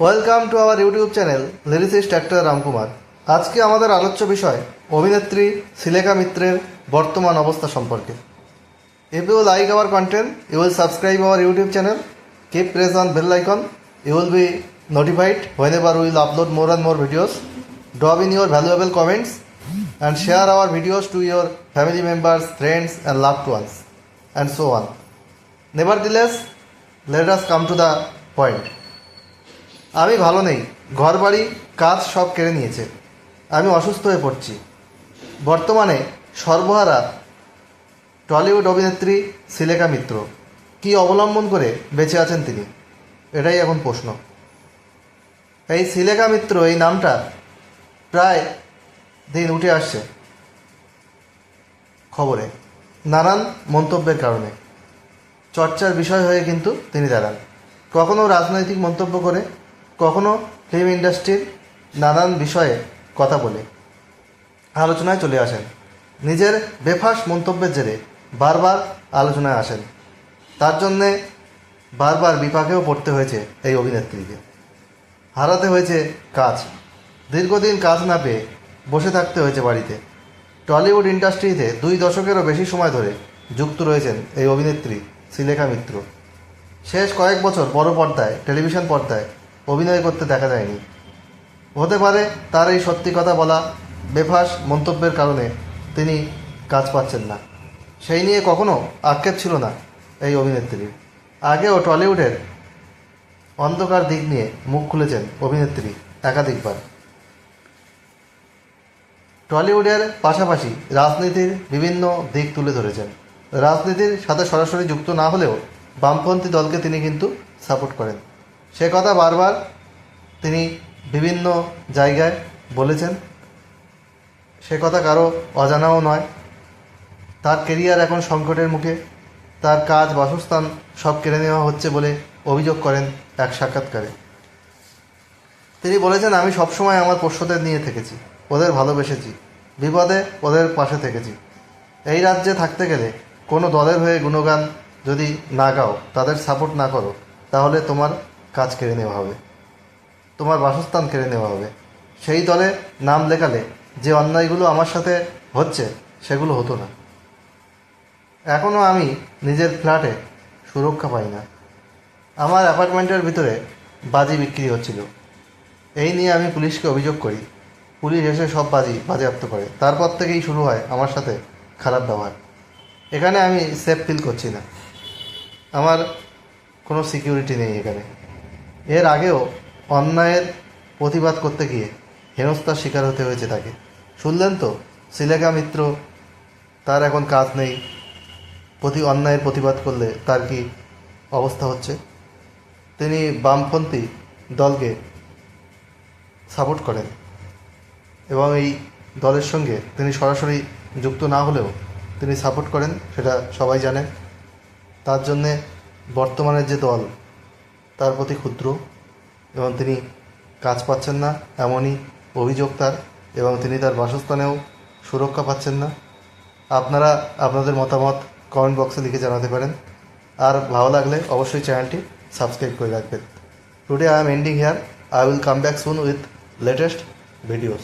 Welcome to our YouTube channel lyricist actor Ramkumar আজকে আমাদের আলোচ্য বিষয়, অভিনেত্রী সিলেখা মিত্রের বর্তমান অবস্থা সম্পর্কে। If you like our content you will subscribe our YouTube channel keep press on bell icon you will be notified whenever will upload more and more videos drop in your valuable comments and share our videos to your family members friends and love to ones and so one nevertheless let us come to the point আমি ভালো নেই। ঘর বাড়ি কাজ সব কেড়ে নিয়েছে। আমি অসুস্থ হয়ে পড়ছি। বর্তমানে সর্বহারা টলিউড অভিনেত্রী সিলেকা মিত্র। কি অবলম্বন করে বেঁচে আছেন তিনি? এটাই এখন প্রশ্ন। এই সিলেকা মিত্র, এই নামটা প্রায় দিন উঠে আসছে খবরে, নানান মন্তব্যের কারণে। চর্চার বিষয় হয়ে কিন্তু তিনি দাঁড়ান। কখনো রাজনৈতিক মন্তব্য করে কখনো ফিল্ম ইন্ডাস্ট্রির নানান বিষয়ে কথা বলে। আলোচনায় চলে আসেন। নিজের বেফাস মন্তব্যের জেরে বারবার আলোচনায় আসেন। তার জন্যে বারবার বিপাকেও পড়তে হয়েছে এই অভিনেত্রীকে। হারাতে হয়েছে কাজ। দীর্ঘদিন কাজ না পেয়ে বসে থাকতে হয়েছে বাড়িতে। টলিউড ইন্ডাস্ট্রিতে দুই দশকেরও বেশি সময় ধরে যুক্ত রয়েছেন এই অভিনেত্রী শ্রীলেখা মিত্র। শেষ কয়েক বছর বড় পর্দায়, টেলিভিশন পর্দায় অভিনয় করতে দেখা যায়নি। হতে পারে তার এই সত্যি কথা বলা বেফাস মন্তব্যের কারণে তিনি কাজ পাচ্ছেন না। সেই নিয়ে কখনো আক্ষেপ ছিল না এই অভিনেত্রীর। আগেও টলিউডের অন্ধকার দিক নিয়ে মুখ খুলেছেন অভিনেত্রী একাধিকবার। টলিউডের পাশাপাশি রাজনীতির বিভিন্ন দিক তুলে ধরেছেন। রাজনীতির সাথে সরাসরি যুক্ত না হলেও বামপন্থী দলকে তিনি কিন্তু সাপোর্ট করেন। সে কথা বারবার তিনি বিভিন্ন জায়গায় বলেছেন। সে কথা কারও অজানাও নয়। তার কেরিয়ার এখন সংকটের মুখে। তার কাজ, বাসস্থান সব কেড়ে নেওয়া হচ্ছে বলে অভিযোগ করেন এক সাক্ষাৎকারে। তিনি বলেছেন, আমি সবসময় আমার পোষ্যদের নিয়ে থেকেছি। ওদের ভালোবেসেছি। বিপদে ওদের পাশে থেকেছি। এই রাজ্যে থাকতে গেলে কোনো দলের হয়ে গুণগান যদি না গাও, তাদের সাপোর্ট না করো, তাহলে তোমার কাজ কেড়ে নেওয়া হবে। তোমার বাসস্থান কেড়ে নেওয়া হবে। সেই দলে নাম লেখালে যে অন্যায়গুলো আমার সাথে হচ্ছে, সেগুলো হতো না। এখনও আমি নিজের ফ্ল্যাটে সুরক্ষা পাই না। আমার অ্যাপার্টমেন্টের ভিতরে বাজি বিক্রি হচ্ছিল। এই নিয়ে আমি পুলিশকে অভিযোগ করি। পুলিশ এসে সব বাজি বাজেয়াপ্ত করে। তারপর থেকেই শুরু হয় আমার সাথে খারাপ ব্যবহার। এখানে আমি সেফ ফিল করছি না। আমার কোনো সিকিউরিটি নেই এখানে। এর আগেও অন্যায়ের প্রতিবাদ করতে গিয়ে হেনস্থার শিকার হতে হয়েছে তাকে। শুনলেন তো? শিলেখা মিত্র, তার এখন কাজ নেই। প্রতি অন্যায়ের প্রতিবাদ করলে তার কি অবস্থা হচ্ছে? তিনি বামপন্থী দলকে সাপোর্ট করেন এবং এই দলের সঙ্গে তিনি সরাসরি যুক্ত না হলেও তিনি সাপোর্ট করেন, সেটা সবাই জানেন। তার জন্যে বর্তমানের যে দল তার প্রতি ক্ষুদ্র এবং তিনি কাজ পাচ্ছেন না, এমনই অভিযোগ তার এবং তিনি তার বাসস্থানেও সুরক্ষা পাচ্ছেন না। আপনারা আপনাদের মতামত কমেন্ট বক্সে লিখে জানাতে পারেন। আর ভালো লাগলে অবশ্যই চ্যানেলটি সাবস্ক্রাইব করে রাখবেন। Today I am ending here I will come back soon with latest videos